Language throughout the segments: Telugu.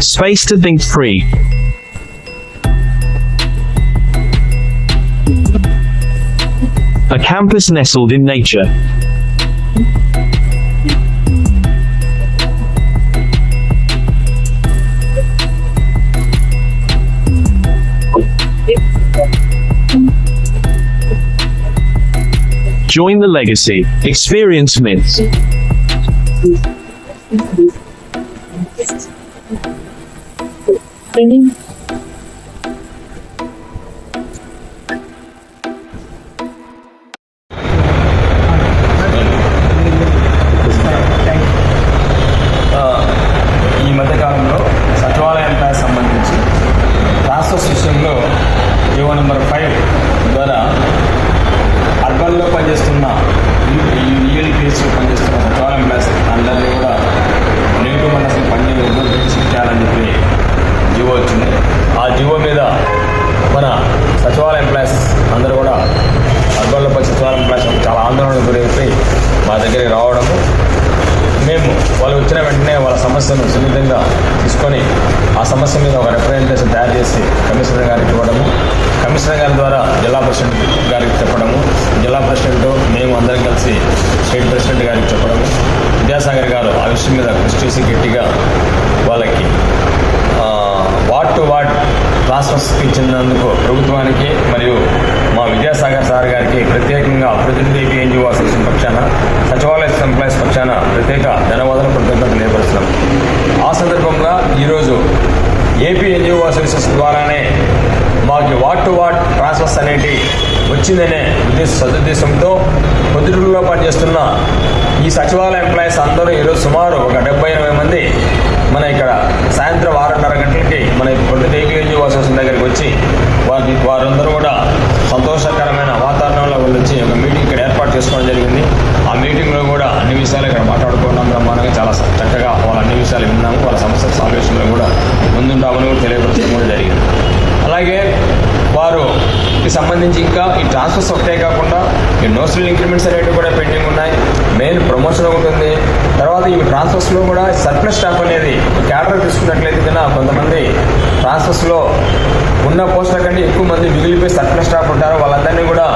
Space to think free. A campus nestled in nature. Join the legacy. Experience myths. ఆ, ప్రెసిడెంట్ మేము అందరం కలిసి స్టేట్ ప్రెసిడెంట్ గారికి చెప్పడము. విద్యాసాగర్ గారు ఆ విషయం మీద కృషి చేసి గట్టిగా వాళ్ళకి వార్డ్ టు వార్డ్ ట్రాన్స్ఫర్స్ ఇచ్చినందుకు ప్రభుత్వానికి మరియు మా విద్యాసాగర్ సార్ గారికి ప్రత్యేకంగా ప్రతినిధి ఎన్జిఓ అసోసియేషన్ పక్షాన సచివాలయ ఎంప్లాయీస్ పక్షాన ప్రత్యేక ధన్యవాదాలు కృతజ్ఞతలు తెలియపరుస్తున్నాం ఆ సందర్భంగా ఈరోజు ఏపీ ఎన్జిఓ అసోసియేషన్ ద్వారానే మాకు వార్డ్ టు వార్డ్ ట్రాన్స్ఫర్స్ అనేటి వచ్చిందనే ఉద్దేశ సదుద్దేశంతో పొద్దుటూరులో పనిచేస్తున్న ఈ సచివాలయ ఎంప్లాయీస్ అందరూ ఈరోజు సుమారు ఒక డెబ్బై ఎనభై మంది మన ఇక్కడ సాయంత్రం ఆరున్నర గంటలకి మన పొద్దుట ఏపీఎన్జీ అసోసియేషన్ దగ్గరికి వచ్చి వారి వారందరూ కూడా సంతోషకరమైన వాతావరణంలో వాళ్ళు వచ్చి ఒక మీటింగ్ ఇక్కడ ఏర్పాటు చేసుకోవడం జరిగింది. ఆ మీటింగ్లో కూడా అన్ని విషయాలు ఇక్కడ మాట్లాడుకున్నాం బ్రహ్మాండంగా చాలా చక్కగా వాళ్ళ అన్ని విషయాలు విన్నాము. వాళ్ళ సమస్య సాల్వేషన్లో కూడా ముందుంటామని కూడా తెలియపరచడం కూడా జరిగింది. అలాగే వారు సంబంధించి ఇంకా ఈ ట్రాన్స్ఫర్స్ ఒకటే కాకుండా ఈ నోషనల్ ఇంక్రిమెంట్స్ అనేవి కూడా పెండింగ్ ఉన్నాయి. మెయిన్ ప్రమోషన్ ఉంటుంది తర్వాత ఈ ట్రాన్స్ఫర్స్లో కూడా సర్ప్లస్ స్టాఫ్ అనేది క్యాడర్ తీసుకున్నట్లయితే కన్నా కొంతమంది ట్రాన్స్ఫర్స్లో ఉన్న పోస్టుల కంటే ఎక్కువ మంది మిగిలిపోయి సర్ప్లస్ స్టాఫ్ ఉంటారు. వాళ్ళందరినీ కూడా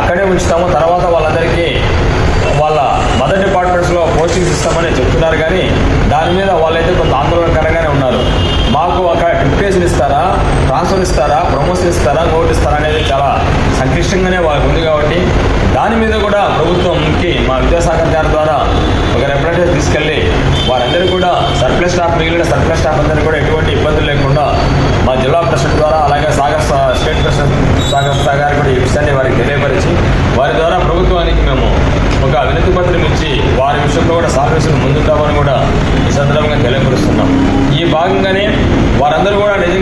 అక్కడే ఉంచుతాము. తర్వాత వాళ్ళందరికీ వాళ్ళ మదర్ డిపార్ట్మెంట్స్లో పోస్టింగ్స్ ఇస్తామని చెప్తున్నారు. కానీ దాని మీద వాళ్ళైతే కొంత ఆందోళనకరంగానే ఉన్నారు. మాకు అక్కడ ట్రాన్స్ఫర్ ఇస్తారా ప్రమోషన్ ఇస్తారా ఓటు ఇస్తారా అనేది చాలా సంక్లిష్టంగానే వాళ్ళకు ఉంది కాబట్టి దాని మీద కూడా ప్రభుత్వంకి మా విద్యాశాఖ గారి ద్వారా ఒక రిప్రజెంటేటివ్ తీసుకెళ్ళి వారందరూ కూడా సర్ప్లస్ స్టాఫ్ మిగిలిన సర్ప్లస్ స్టాఫ్ అందరూ కూడా ఎటువంటి ఇబ్బందులు లేకుండా మా జిల్లా ప్రెసిడెంట్ ద్వారా అలాగే సాగర్ స్టేట్ ప్రెసిడెంట్ సాగర్ సాగర్ కూడా ఈ విషయాన్ని వారికి తెలియపరిచి వారి ద్వారా ప్రభుత్వానికి మేము ఒక వినతి పత్రం ఇచ్చి వారి విషయంలో కూడా సాల్వేషన్ ముందుంటామని కూడా ఈ సందర్భంగా తెలియపరుస్తున్నాం. ఈ భాగంగానే వారందరూ కూడా నిజంగా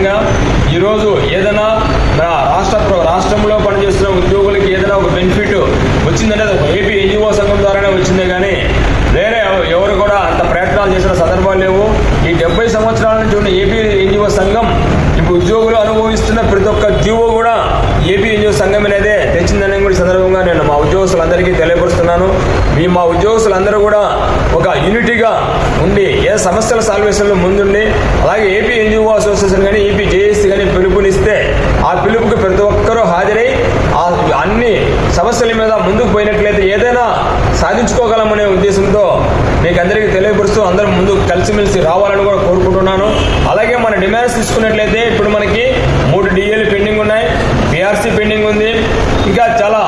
ఈరోజు ఏదైనా మన రాష్ట్ర ప్ర- రాష్ట్రంలో పనిచేస్తున్న ఉద్యోగులకి ఏదైనా ఒక బెనిఫిట్ వచ్చిందంటే ఒక ఏపీ ఎన్జిఓ సంఘం ద్వారానే వచ్చిందే కానీ వేరే ఎవరు కూడా అంత ప్రయత్నాలు చేసిన సందర్భాలు లేవు. ఈ డెబ్బై సంవత్సరాల నుంచి ఉన్న ఏపీ ఎన్జిఓ సంఘం ఇప్పుడు ఉద్యోగులు అనుభవిస్తున్న ప్రతి ఒక్క జీవో కూడా ఏపీ ఎన్జిఓ సంఘం అనేదే తెచ్చిందని కూడా సందర్భంగా ఉద్యోగస్తులందరికీ తెలియపరుస్తున్నాను. మీ మా ఉద్యోగస్తులందరూ కూడా ఒక యూనిటీగా ఉండి ఏ సమస్యల సాల్వేషన్లో ముందుండి అలాగే ఏపీ ఎన్జిఓ అసోసియేషన్ కానీ ఏపీ జేఏసీ కానీ పిలుపునిస్తే ఆ పిలుపుకి ప్రతి ఒక్కరూ హాజరై ఆ అన్ని సమస్యల మీద ముందుకు పోయినట్లయితే ఏదైనా సాధించుకోగలమనే ఉద్దేశంతో మీకు అందరికీ తెలియపరుస్తూ అందరూ ముందు కలిసిమెలిసి రావాలని కూడా కోరుకుంటున్నాను. అలాగే మన డిమాండ్స్ తీసుకున్నట్లయితే ఇప్పుడు మనకి మూడు డిఏలు పెండింగ్ ఉన్నాయి పిఆర్సీ పెండింగ్ ఉంది ఇంకా చాలా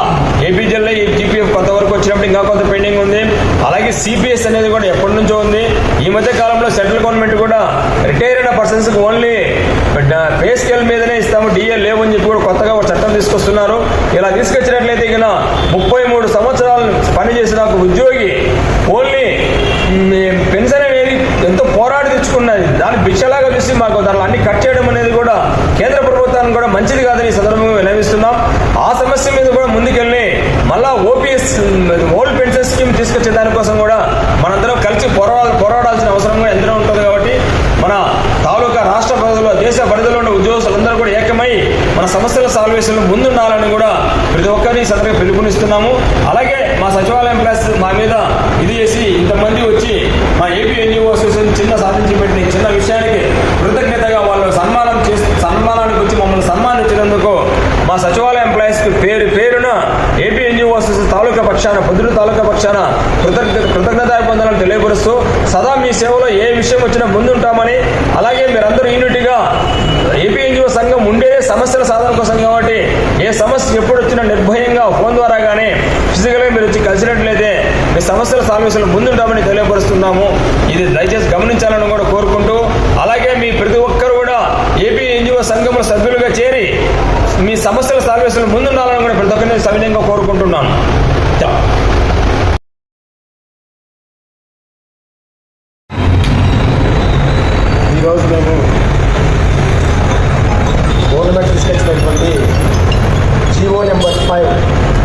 ఏపీజెల్లో ఈ జీపీఎఫ్ కొంతవరకు వచ్చినప్పుడు ఇంకా కొంత పెండింగ్ ఉంది అలాగే సిపిఎస్ అనేది కూడా ఎప్పటి నుంచో ఉంది. ఈ మధ్య కాలంలో సెంట్రల్ గవర్నమెంట్ కూడా retired persons only pay scale మీదనే ఇస్తాము. డిఏ లేవని చెప్పి కూడా కొత్తగా ఒక చట్టం తీసుకొస్తున్నారు. ఇలా తీసుకొచ్చినట్లయితే ఇక ముప్పై మూడు సంవత్సరాలు పనిచేసిన ఒక ఉద్యోగి ఓన్లీ పెన్షన్ అనేది ఎంతో పోరాడి తెచ్చుకున్నది దాన్ని భిక్షలాగా చూసి మాకు దాంట్లో అన్ని కట్ చేయడం అనేది కూడా కేంద్ర ప్రభుత్వానికి కూడా మంచిది కాదని ఈ సందర్భంగా వినవిస్తున్నాం ఆ సమస్య మీద కూడా ముందుకెళ్ళి మళ్ళా ఓపీఎస్ ఓల్డ్ పెన్షన్ స్కీమ్ తీసుకొచ్చే దానికోసం కూడా మనందరం కలిసి పోరాడాలి పోరాడాల్సిన అవసరం కూడా ఎంతలో ఉంటుంది కాబట్టి మన తాలూకా రాష్ట్ర ప్రజలు దేశ పరిధిలో ఉన్న ఉద్యోగస్తులందరూ కూడా ఏకమై మన సమస్యల సాల్వేషన్లో ముందుండాలని కూడా ప్రతి ఒక్కరిని సందర్భంగా పిలుపునిస్తున్నాము. అలాగే మా సచివాలయం ప్లస్ మా మీద ఇది చేసి ఇంతమంది వచ్చి మా ఏపీ ఎన్జిఓ అసోసియేషన్ చిన్న సాధించి పెట్టిన చిన్న విషయానికి కృతజ్ఞతగా వాళ్ళు సన్మానం చేసి సన్మానానికి వచ్చి మమ్మల్ని సన్మానించినందుకు మా సచివాలయం ఎంప్లాయీస్ పేరు పేరున ఏపీ ఎన్జిఓ అసోసియేషన్ తాలూకా పక్షాన పొద్దున తాలూకా పక్షాన కృతజ్ఞత కృతజ్ఞతాభివందనాలు తెలియపరుస్తూ సదా మీ సేవలో ఏ విషయం వచ్చినా ముందుంటామని అలాగే మీరందరూ యూనిటీగా ఏపీ ఎన్జిఓ సంఘం ఉండేదే సమస్యల సాధన కోసం కాబట్టి ఏ సమస్య ఎప్పుడు వచ్చినా నిర్భయంగా ఫోన్ ద్వారా కానీ ఫిజికల్గా మీరు వచ్చి కలిసినట్లయితే మీ సమస్యల సాల్వేషన్ ముందుంటామని తెలియపరుస్తున్నాము. ఇది దయచేసి గమనించాలని కూడా కోరుకుంటూ అలాగే మీ ప్రతి ఒక్కరు కూడా ఏపీ ఎన్జిఓ సంఘంలో సభ్యులుగా చేరి మీ సమస్యల సాల్వేషన్ ముందుండాలని కూడా ప్రతి ఒక్కరిని సవినయంగా కోరుకుంటున్నాను చా. ఈరోజు మేము గవర్నమెంట్ తీసుకొచ్చినటువంటి జీవో నెంబర్ ఫైవ్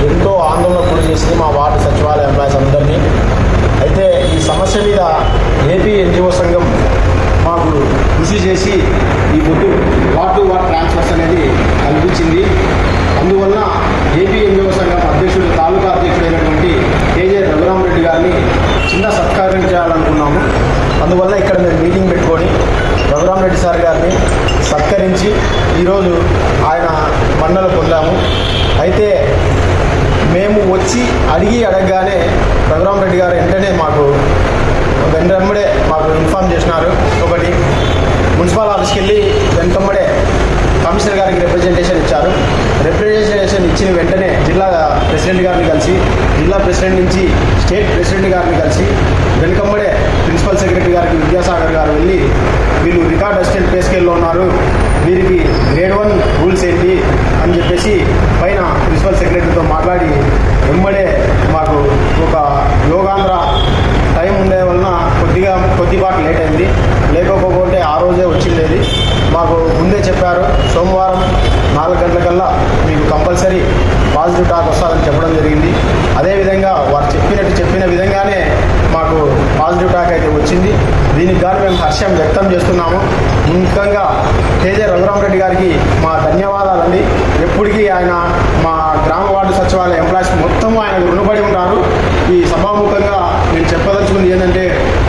ఎంతో ఆందోళన గురి చేసింది మా వార్డు సచివాలయ ఎంప్లాయీస్ అందరినీ అయితే ఈ సమస్య మీద ఏపీ సంఘం మాకు కృషి చేసి ఈ పొద్దు వార్డ్ టు వార్డ్ ట్రాన్స్ఫర్స్ అనేది కల్పించింది. అందువల్ల ఏపీ సంఘం అధ్యక్షుడు తాలూకా అధ్యక్షుడైనటువంటి కేజే రఘురామరెడ్డి గారిని చిన్న సత్కారం చేయాలనుకున్నాము. అందువల్ల ఇక్కడ మేము మీటింగ్ పెట్టుకొని రఘురామరెడ్డి సార్ గారిని సత్కరించి ఈరోజు ఆయన మండలు పొందాము. అయితే మేము వచ్చి అడిగి అడగగానే రఘురామరెడ్డి గారు వెంటనే మాకు చేసినారు. ఒకటి మున్సిపల్ ఆఫీస్కి వెళ్ళి వెనుకమ్మడే కమిషనర్ గారికి రిప్రజెంటేషన్ ఇచ్చారు. రిప్రజెంటేషన్ ఇచ్చిన వెంటనే జిల్లా ప్రెసిడెంట్ గారిని కలిసి జిల్లా ప్రెసిడెంట్ నుంచి స్టేట్ ప్రెసిడెంట్ గారిని కలిసి వెనుకమ్మడే ప్రిన్సిపల్ సెక్రటరీ గారికి విద్యాసాగర్ గారు వెళ్ళి వీళ్ళు రికార్డ్ అసిస్టెంట్ పే స్కేల్లో ఉన్నారు. వీరికి గ్రేడ్ వన్ రూల్స్ ఏంటి అని చెప్పేసి పైన ప్రిన్సిపల్ సెక్రటరీతో మాట్లాడి వెంబడే మాకు ఒక యోగాంధ్ర టైం ఉండే వలన కొద్దిగా మాకు లేట్ అయింది. లేకపోతే ఆ రోజే వచ్చిండేది. మాకు ముందే చెప్పారు సోమవారం నాలుగు గంటలకల్లా మీకు కంపల్సరీ పాజిటివ్ టాక్ వస్తుందని చెప్పడం జరిగింది. అదేవిధంగా వారు చెప్పినట్టు చెప్పిన విధంగానే మాకు పాజిటివ్ టాక్ అయితే వచ్చింది. దీనికి గాను మేము హర్షం వ్యక్తం చేస్తున్నాము. ముఖ్యంగా కేజే రఘురామరెడ్డి గారికి మా ధన్యవాదాలండి. ఎప్పటికీ ఆయన మా గ్రామ వార్డు సచివాలయ ఎంప్లాయీస్ మొత్తం ఆయన రుణపడి ఉంటారు ఈ సభాముఖంగా నేను చెప్పదలుచుకుంది ఏంటంటే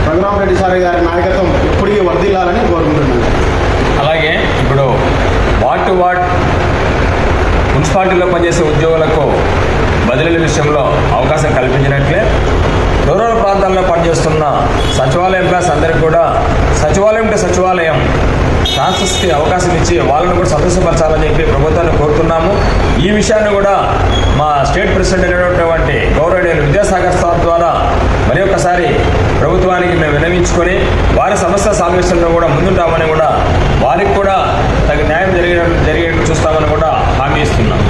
రఘురామరెడ్డి సార్ గారి నాయకత్వం ఎప్పటికీ వర్ధిల్లాలని కోరుకుంటున్నాను అలాగే ఇప్పుడు వార్డ్ టు వార్డ్ మున్సిపాలిటీలో పనిచేసే ఉద్యోగులకు బదిలీల విషయంలో అవకాశం కల్పించినట్లే రూరల్ ప్రాంతాల్లో పనిచేస్తున్న సచివాలయం ప్లాస్ అందరికీ కూడా సచివాలయం అంటే సచివాలయం ట్రాన్స్ఫర్స్కి అవకాశం ఇచ్చి వాళ్ళని కూడా సంతోషపరచాలని చెప్పి ప్రభుత్వాన్ని కోరుతున్నాము. ఈ విషయాన్ని కూడా మా స్టేట్ ప్రెసిడెంట్ అయినటువంటి గౌరవనీయులు విద్యాసాగర్ సార్ ద్వారా మరి ఒకసారి ప్రభుత్వానికి మేము వినవించుకొని వారి సమస్య సాల్వేషన్లో కూడా ముందుంటామని కూడా వారికి కూడా తగిన న్యాయం జరిగే జరిగేట్టు చూస్తామని కూడా హామీ ఇస్తున్నాం